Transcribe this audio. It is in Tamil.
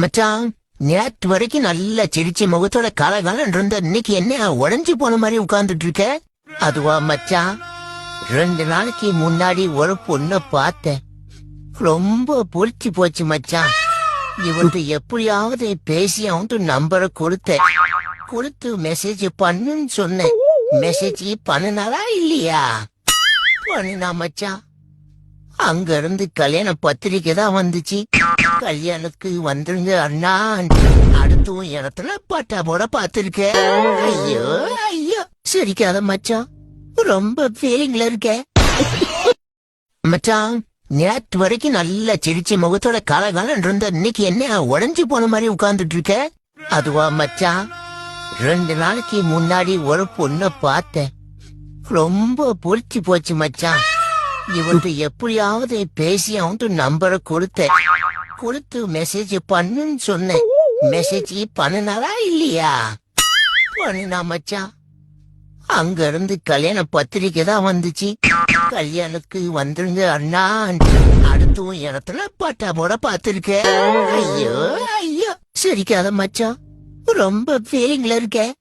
மச்சான் நேற்று வரைக்கும் நல்ல சிரிச்சு முகத்தோட காலகாலம் இருந்த இன்னைக்கு என்ன உடஞ்சு போன மாதிரி உட்கார்ந்துட்டு இருக்க? அதுவா மச்சான் ரெண்டு நாளைக்கு முன்னாடி ஒரு பொண்ண பார்த்தேன். ரொம்ப புளிச்சு போச்சு மச்சான். இவன்ட்டு எப்படியாவது பேசி அவன்ட்டு நம்பரை கொடுத்தேன். கொடுத்து மெசேஜ் பண்ணுன்னு சொன்னேன். மெசேஜ் பண்ணினாரா இல்லையா? பண்ணினா மச்சான். அங்க இருந்து கல்யாண பத்திரிக்கை தான் வந்துச்சு. கல்யாணத்துக்கு வந்துருங்க அண்ணா. அடுத்தும் இடத்துல பட்டா போட பாத்திருக்கேன் ஐயோ ஐயோ. சிரிக்காத மச்சான். ரொம்ப ஃபீலிங்ல இருக்க. மச்சான் நேற்று வரைக்கும் நல்லா சிரிச்சு முகத்தோட காலகாலம் இருந்த இன்னைக்கு என்ன உடஞ்சு போன மாதிரி உட்கார்ந்துட்டு இருக்க? அதுவா மச்சான்? ரெண்டு நாளைக்கு முன்னாடி ஒரு பொண்ணை பார்த்தேன். ரொம்ப பொறிச்சு போச்சு மச்சான். இவன்ட்டு எப்படியாவது பேசி அவன் நம்பரை கொடுத்தேன். கொடுத்து மெசேஜ் பண்ணுன்னு சொன்னேன். மெசேஜ் பண்ணினாரா இல்லையா? பண்ணினா மச்சான். அங்க இருந்து கல்யாண பத்திரிக்கை தான் வந்துச்சு. கல்யாணத்துக்கு வந்துருங்க அண்ணா. அடுத்தும் இடத்துல பட்டா போட பாத்திருக்க ஐயோ ஐயோ. சரிக்காத மச்சான். ரொம்ப ஃபீலிங்ல இருக்கேன்.